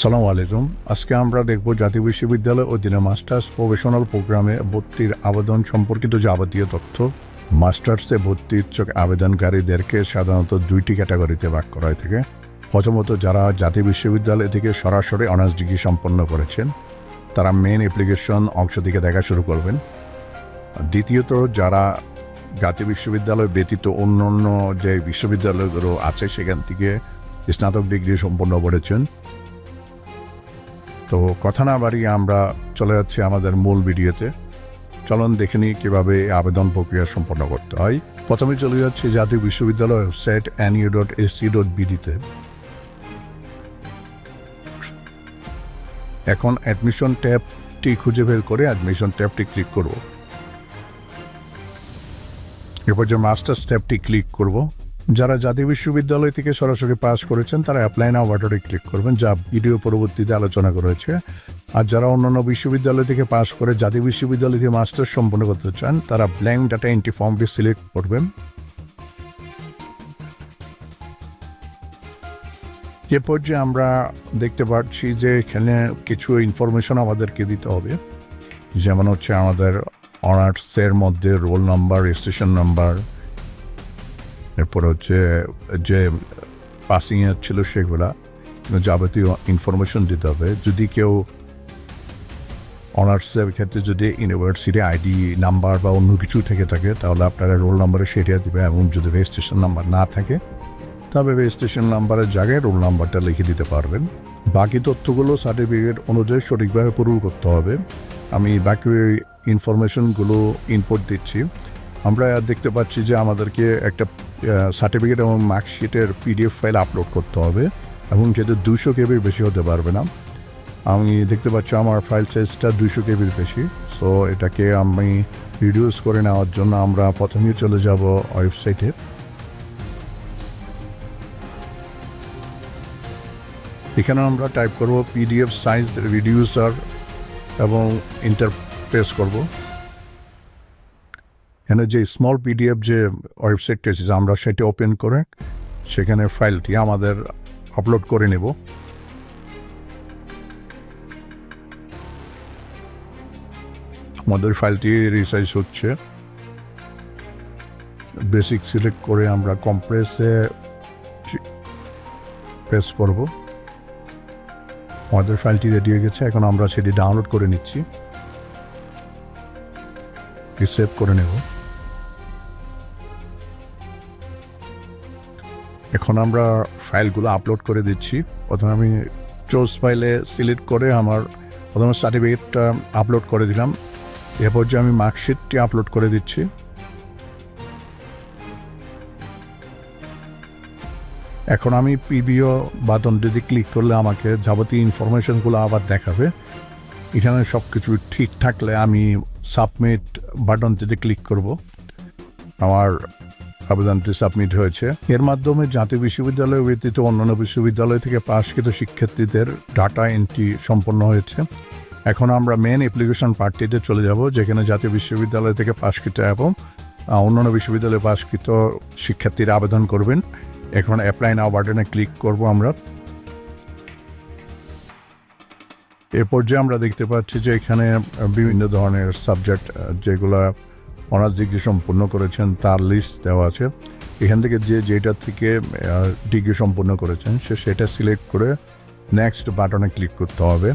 সালাম আলাইকুম। আজকে আমরা দেখব জাতীয় বিশ্ববিদ্যালয় অধীনে মাস্টার্স প্রফেশনাল প্রোগ্রামে ভর্তির আবেদন সম্পর্কিত যাবতীয় তথ্য। মাস্টার্সে ভর্তি ইচ্ছুক আবেদনকারীদেরকে সাধারণত দুইটি ক্যাটাগরিতে ভাগ করা হয়ে থাকে। প্রথমত, যারা জাতীয় বিশ্ববিদ্যালয় থেকে সরাসরি অনার্স ডিগ্রি সম্পন্ন করেছেন, তারা মেন অ্যাপ্লিকেশন অংশ থেকে দেখা শুরু করবেন। দ্বিতীয়ত, যারা জাতীয় বিশ্ববিদ্যালয় ব্যতীত অন্য অন্য যে বিশ্ববিদ্যালয়গুলো আছে, সেখান থেকে স্নাতক ডিগ্রি সম্পন্ন করেছেন। তো কথা না বাড়িয়ে আমরা চলে যাচ্ছি আমাদের মূল ভিডিওতে। চলন দেখে নিই কীভাবে আবেদন প্রক্রিয়া সম্পন্ন করতে হয়। প্রথমে চলে যাচ্ছি জাতীয় বিশ্ববিদ্যালয় website NU dot AC dot বিডিতে এখন অ্যাডমিশন ট্যাবটি খুঁজে বের করে অ্যাডমিশন ট্যাবটি ক্লিক করব। এরপর যে মাস্টার্স ট্যাবটি ক্লিক করব যারা জাতীয় বিশ্ববিদ্যালয় থেকে সরাসরি পাস করেছেন, তারা অ্যাপ্লাই নাও বাটনে ক্লিক করবেন, যা ভিডিও পরবর্তীতে আলোচনা করেছে আর যারা অন্যান্য বিশ্ববিদ্যালয় থেকে পাস করে জাতীয় বিশ্ববিদ্যালয় থেকে মাস্টার্স সম্পন্ন করতে চান, তারা ব্ল্যাঙ্ক ডাটা এন্ট্রি ফর্মটি সিলেক্ট করবেন। যে পর্যায়ে আমরা দেখতে পাচ্ছি যে এখানে কিছু ইনফরমেশন আমাদেরকে দিতে হবে। যেমন হচ্ছে আমাদের অনার্সের মধ্যে রোল নাম্বার রেজিস্ট্রেশন নাম্বার এরপর হচ্ছে যে পাসিং এর ছিল সেগুলা যাবতীয় ইনফরমেশন দিতে হবে। যদি কেউ অনার্সের ক্ষেত্রে যদি ইউনিভার্সিটি আইডি নাম্বার বা অন্য কিছু থেকে থাকে, তাহলে আপনারা রোল নাম্বারে সেটিয়া দেবে এবং যদি রেজিস্ট্রেশন নাম্বার না থাকে, তবে রেজিস্ট্রেশন নাম্বারের জায়গায় রোল নাম্বারটা লিখে দিতে পারবেন। বাকি তথ্যগুলো সার্টিফিকেট অনুযায়ী সঠিকভাবে পূরণ করতে হবে। আমি বাকি ইনফরমেশনগুলো ইনপুট দিচ্ছি। আমরা দেখতে পাচ্ছি যে আমাদেরকে একটা সার্টিফিকেট এবং মার্কশিটের পিডিএফ ফাইল আপলোড করতে হবে এবং যেটা দুশো কেবির বেশি হতে পারবে না। আমি দেখতে পাচ্ছি আমার ফাইল সাইজটা দুশো কেবির বেশি। সো এটাকে আমি রিডিউস করে নেওয়ার জন্য আমরা প্রথমেই চলে যাব ওয়েবসাইটে এখানে আমরা টাইপ করব পিডিএফ সাইজ রিডিউসার এবং ইন্টারপ্রেস করব। এখানে যে স্মল পিডিএফ যে ওয়েবসাইটটি আছে, আমরা সেটি ওপেন করে সেখানে ফাইলটি আমাদের আপলোড করে নেব। আমাদের ফাইলটি রিসাইজ হচ্ছে। বেসিক সিলেক্ট করে আমরা কম্প্রেসে প্রেস করব। আমাদের ফাইলটি রেডি হয়ে গেছে, এখন আমরা সেটি ডাউনলোড করে নিচ্ছি। সেভ করে নেব। এখন আমরা ফাইলগুলো আপলোড করে দিচ্ছি। প্রথমে আমি চোজ ফাইলে সিলেক্ট করে আমার প্রথমে সার্টিফিকেটটা আপলোড করে দিলাম। এরপর যে আমি মার্কশিটটি আপলোড করে দিচ্ছি। এখন আমি পিবিও বাটনটিতে ক্লিক করলে আমাকে যাবতীয় ইনফরমেশনগুলো আবার দেখাবে। এখানে সব কিছু ঠিক থাকলে আমি সাবমিট বাটনটিতে ক্লিক করব। আমার আবেদনটি সাবমিট হয়েছে। এর মাধ্যমে জাতীয় বিশ্ববিদ্যালয় ব্যতীত অন্যান্য বিশ্ববিদ্যালয় থেকে পাশকৃত শিক্ষার্থীদের ডাটা এন্ট্রি সম্পন্ন হয়েছে। এখন আমরা মেন অ্যাপ্লিকেশন পার্টিতে চলে যাব, যেখানে জাতীয় বিশ্ববিদ্যালয় থেকে পাশকৃত এবং অন্যান্য বিশ্ববিদ্যালয়ে পাশকৃত শিক্ষার্থীরা আবেদন করবেন। এখন অ্যাপ্লাই নাও বাটনে ক্লিক করব আমরা। এ পর্যায়ে আমরা দেখতে পাচ্ছি যে এখানে বিভিন্ন ধরনের সাবজেক্ট যেগুলো অনার্স ডিগ্রি সম্পূর্ণ করেছেন, তার লিস্ট দেওয়া আছে। এখান থেকে যে যেটা থেকে ডিগ্রি সম্পূর্ণ করেছেন, সে সেটা সিলেক্ট করে নেক্সট বাটনে ক্লিক করতে হবে।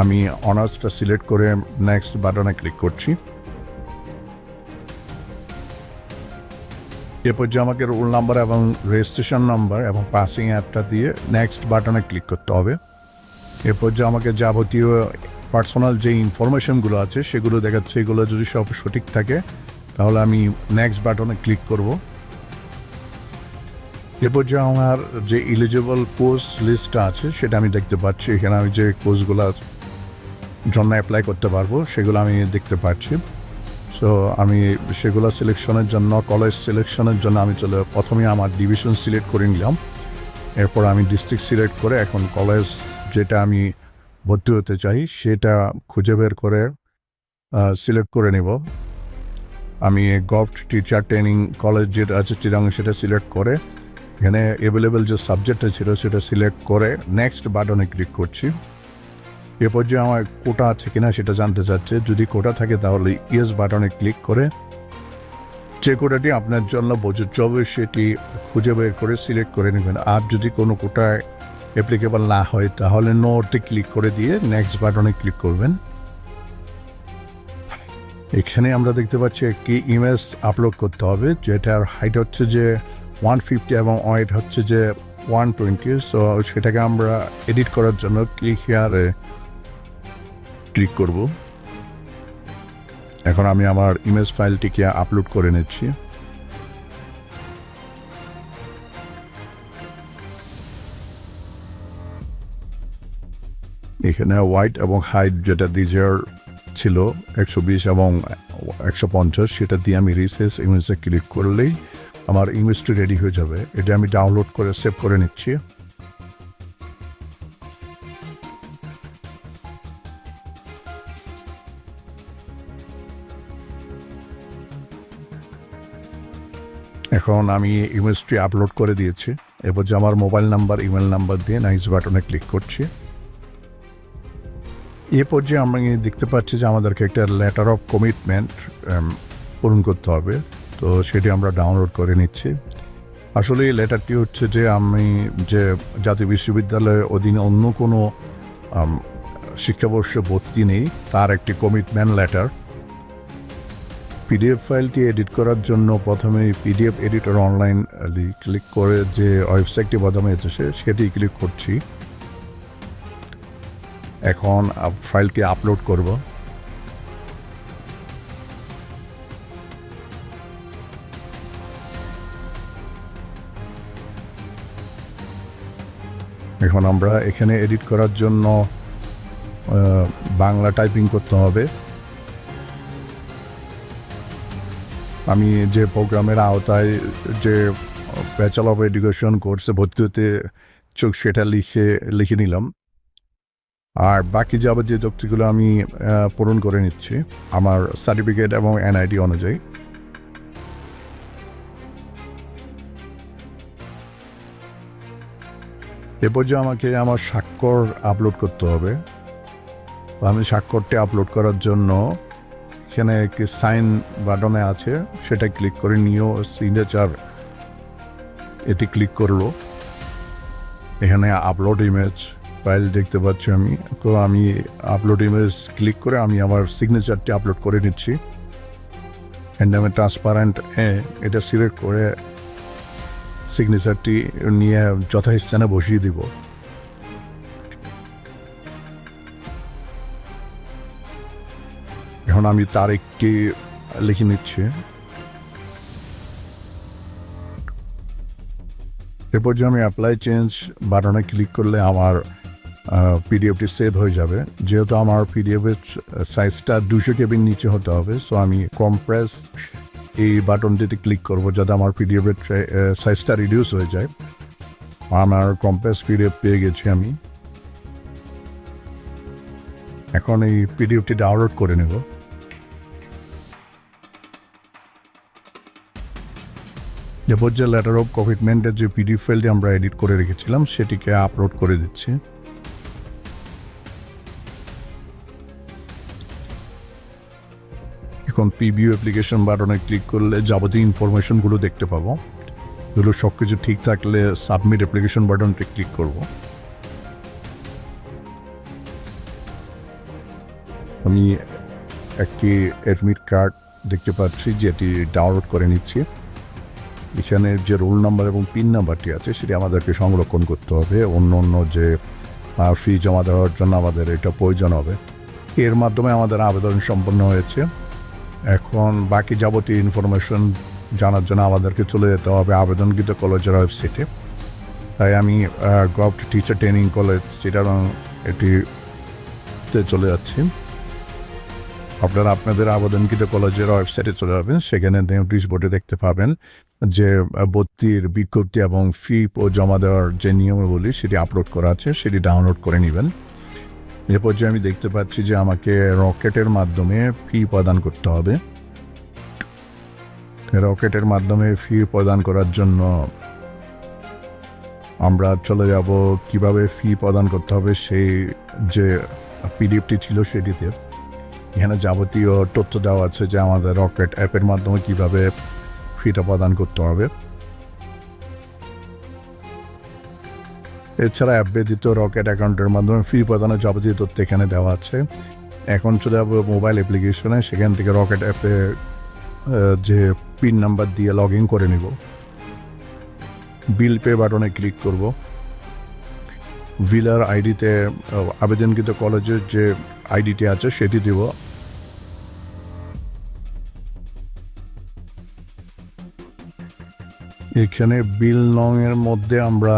আমি অনার্সটা সিলেক্ট করে নেক্সট বাটনে ক্লিক করছি। এ পর্যায়ে আমাকে রোল নাম্বার এবং রেজিস্ট্রেশন নাম্বার এবং পাসিং অ্যাপটা দিয়ে নেক্সট বাটনে ক্লিক করতে হবে। এ পর্যায়ে আমাকে যাবতীয় পার্সোনাল যে ইনফরমেশনগুলো আছে, সেগুলো দেখাচ্ছে, এগুলো যদি সব সঠিক থাকে, তাহলে আমি নেক্সট বাটনে ক্লিক করব। এরপর যে আমার যে ইলিজিবল কোর্স লিস্টটা আছে, সেটা আমি দেখতে পাচ্ছি। এখানে আমি যে কোর্সগুলো জন্য অ্যাপ্লাই করতে পারব, সেগুলো আমি দেখতে পাচ্ছি। সো আমি সেগুলো সিলেকশনের জন্য কলেজ সিলেকশনের জন্য আমি চলে, প্রথমে আমার ডিভিশন সিলেক্ট করে নিলাম। এরপর আমি ডিস্ট্রিক্ট সিলেক্ট করে এখন কলেজ যেটা আমি ভর্তি হতে চাই, সেটা খুঁজে বের করে সিলেক্ট করে নেব। আমি গভট টিচার ট্রেনিং কলেজ যেটা আছে চিরাং সেটা সিলেক্ট করে, এখানে অ্যাভেলেবেল যে সাবজেক্টটা ছিল সেটা সিলেক্ট করে নেক্সট বাটনে ক্লিক করছি। এ পর্যায়ে আমার কোটা আছে কিনা সেটা জানতে চাচ্ছে। যদি কোটা থাকে তাহলে ইয়েস বাটনে ক্লিক করে, যে কোটাটি আপনার জন্য প্রযোজ্য হবে সেটি খুঁজে বের করে সিলেক্ট করে নেবেন। আর যদি কোনো কোটায় অ্যাপ্লিকেবল না হয়, তাহলে নোটে ক্লিক করে দিয়ে নেক্সট বাটনে ক্লিক করবেন। এখানে আমরা দেখতে পাচ্ছি একটি ইমেজ আপলোড করতে হবে, যেটার হাইট হচ্ছে যে ওয়ান ফিফটি এবং ওয়েট হচ্ছে যে ওয়ান টোয়েন্টি সো সেটাকে আমরা এডিট করার জন্য ক্লিক হেয়ারে ক্লিক করব। এখন আমি আমার ইমেজ ফাইলটিকে আপলোড করে নিচ্ছি। এখানে হোয়াইট এবং হাইট যেটা দিজার ছিল, একশো বিশ এবং একশো পঞ্চাশ, সেটা দিয়ে আমি রিসেস ইমেজে ক্লিক করলেই আমার ইমেজটি রেডি হয়ে যাবে। এটা আমি ডাউনলোড করে সেভ করে নিচ্ছি। এখন আমি ইমেজটি আপলোড করে দিয়েছি। এরপর যে আমার মোবাইল নাম্বার ইমেল নাম্বার দিয়ে নাইস বাটনে ক্লিক করছি। এ পর্যায়ে আমরা দেখতে পাচ্ছি যে আমাদেরকে একটা লেটার অফ কমিটমেন্ট পূরণ করতে হবে। তো সেটি আমরা ডাউনলোড করে নিচ্ছি। আসলে এই লেটারটি হচ্ছে যে আমি যে জাতীয় বিশ্ববিদ্যালয়ের অধীনে অন্য কোনো আম, শিক্ষাবর্ষে ভর্তি নেই তার একটি কমিটমেন্ট লেটার পিডিএফ ফাইলটি এডিট করার জন্য প্রথমে পিডিএফ এডিটর অনলাইন ক্লিক করে যে ওয়েবসাইটটি প্রথমে এসেছে সেটি ক্লিক করছি। এখন ফাইলটি আপলোড করব। এখন আমরা এখানে এডিট করার জন্য বাংলা টাইপিং করতে হবে। আমি যে প্রোগ্রামের আওতায় যে ব্যাচেলর অফ এডুকেশন কোর্সে ভর্তি হতে চোখ সেটা লিখে লিখে নিলাম। আর বাকি যাবত যে যুক্তিগুলো আমি পূরণ করে নিচ্ছি, আমার সার্টিফিকেট এবং এনআইডি অনুযায়ী। এ পর্যায়ে আমাকে আমার স্বাক্ষর আপলোড করতে হবে। আমি স্বাক্ষরটি আপলোড করার জন্য এখানে একটি সাইন বাটনে আছে, সেটা ক্লিক করে নিয়েও সিগনেচার এটি ক্লিক করল। এখানে আপলোড ইমেজ ফাইল দেখতে পাচ্ছি আমি। তো আমি আপলোড ইমেজ ক্লিক করে আমি আমার সিগনেচারটি আপলোড করে নিচ্ছি। এন্ড আমি ট্রান্সপারেন্ট এটা সিলেক্ট করে সিগনেচারটি নিয়ে যথাস্থানে বসিয়ে দিব। এখন আমি তারিখটি লিখে নিচ্ছি। এরপর যে আমি অ্যাপ্লাই চেঞ্জ বাটনে ক্লিক করলে আমার পিডিএফটি সেভ হয়ে যাবে। যেহেতু আমার পিডিএফের সাইজটা দুশো কেবির নিচে হতে হবে সো আমি কম্প্রেস এই বাটনটিতে ক্লিক করব যাতে আমার পিডিএফের সাইজটা রিডিউস হয়ে যায়। আমার কম্প্রেস পিডিএফ পেয়ে গেছি আমি। এখন এই পিডিএফটি ডাউনলোড করে নেব। যে লেটার অফ কমিটমেন্টের যে পিডিএফ ফাইলটি আমরা এডিট করে রেখেছিলাম, সেটিকে আপলোড করে দিচ্ছি। এখন পিবিউ অ্যাপ্লিকেশন বাটনে ক্লিক করলে যাবতীয় ইনফরমেশনগুলো দেখতে পাবো। এগুলো সব কিছু ঠিক থাকলে সাবমিট অ্যাপ্লিকেশন বাটনটি ক্লিক করব। আমি একটি অ্যাডমিট কার্ড দেখতে পাচ্ছি, যেটি ডাউনলোড করে নিচ্ছি। এখানে যে রোল নাম্বার এবং পিন নাম্বারটি আছে, সেটি আমাদেরকে সংরক্ষণ করতে হবে। অন্য অন্য যে ফি জমা দেওয়ার জন্য আমাদের এটা প্রয়োজন হবে। এর মাধ্যমে আমাদের আবেদন সম্পন্ন হয়েছে। এখন বাকি যাবতীয় ইনফরমেশন জানার জন্য আমাদেরকে চলে যেতে হবে আবেদনকৃত কলেজের ওয়েবসাইটে তাই আমি গভ টিচার ট্রেনিং কলেজ যেটার এটিতে চলে যাচ্ছি। আপনারা আপনাদের আবেদনকৃত কলেজের ওয়েবসাইটে চলে যাবেন। সেখানে নোটিশ বোর্ডে দেখতে পাবেন যে ভর্তির বিজ্ঞপ্তি এবং ফি ও জমা দেওয়ার যে নিয়মাবলী সেটি আপলোড করা আছে, সেটি ডাউনলোড করে নেবেন। এ পর্যায়ে আমি দেখতে পাচ্ছি যে আমাকে রকেটের মাধ্যমে ফি প্রদান করতে হবে। রকেটের মাধ্যমে ফি প্রদান করার জন্য আমরা চলে যাব, কীভাবে ফি প্রদান করতে হবে সেই যে পিডিএফটি ছিল সেটিতে। এখানে যাবতীয় তথ্য দেওয়া আছে যে আমাদের রকেট অ্যাপের মাধ্যমে কীভাবে ফিটা প্রদান করতে হবে। এছাড়া অ্যাপ ব্যতীত রকেট অ্যাকাউন্টের মাধ্যমে ফি প্রদানের যাবতীয় তথ্য এখানে দেওয়া আছে। এখন চলে যাব মোবাইল অ্যাপ্লিকেশনে সেখান থেকে রকেট অ্যাপে যে পিন নাম্বার দিয়ে লগ ইন করে নিব। বিল পে বাটনে ক্লিক করব। ভিলার আইডিতে আবেদনকৃত কলেজের যে আইডিটি আছে, সেটি দিব। এখানে বিল নং এর মধ্যে আমরা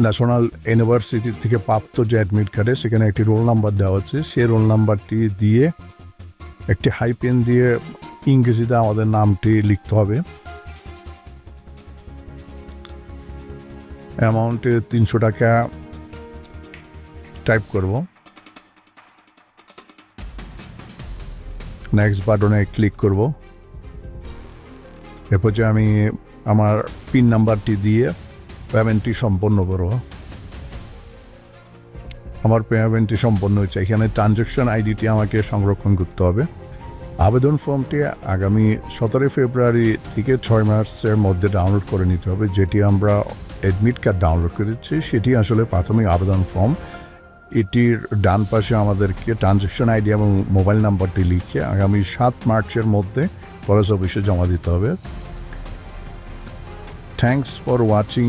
ন্যাশনাল ইউনিভার্সিটি থেকে প্রাপ্ত যে অ্যাডমিট কার্ডে সেখানে একটি রোল নাম্বার দেওয়া হচ্ছে। সেই রোল নাম্বারটি দিয়ে একটি হাই পেন দিয়ে ইংরেজিতে আমাদের নামটি লিখতে হবে। অ্যামাউন্টে তিনশো টাকা টাইপ করব। নেক্সট বাটনে ক্লিক করব। এরপর যে আমি আমার পিন নাম্বারটি দিয়ে পেমেন্টটি সম্পন্ন করব আমার পেমেন্টটি সম্পন্ন হয়েছে। এখানে ট্রানজ্যাকশন আইডিটি আমাকে সংরক্ষণ করতে হবে। আবেদন ফর্মটি আগামী সতেরোই ফেব্রুয়ারি থেকে ছয় মার্চের মধ্যে ডাউনলোড করে নিতে হবে, যেটি আমরা অ্যাডমিট কার্ড ডাউনলোড করেছি। সেটি আসলে প্রাথমিক আবেদন ফর্ম এটির ডান পাশে আমাদেরকে ট্রানজ্যাকশন আইডি এবং মোবাইল নাম্বারটি লিখে আগামী সাত মার্চের মধ্যে কলেজ অফিসে জমা দিতে হবে। Thanks for watching